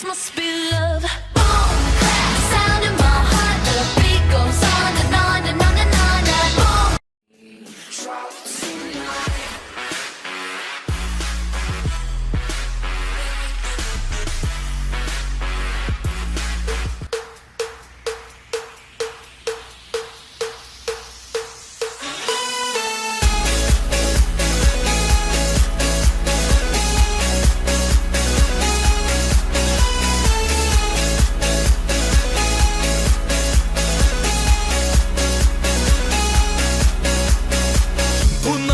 This must be love. Boom, sound my heart. The beat goes on and on and on and on and boom. Bu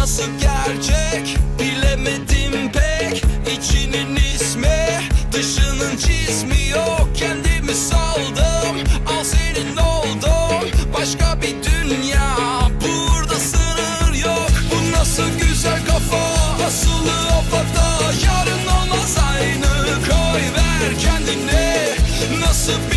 nasıl gerçek? Bilemedim pek. İçinin ismi dışının cismi yok. Kendimi saldım al senin oldum. Başka bir dünya burada sınır yok. Bu nasıl güzel kafa? Asılı havada Yarın olmaz aynı. Koy ver kendine Nasıl bir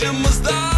Burası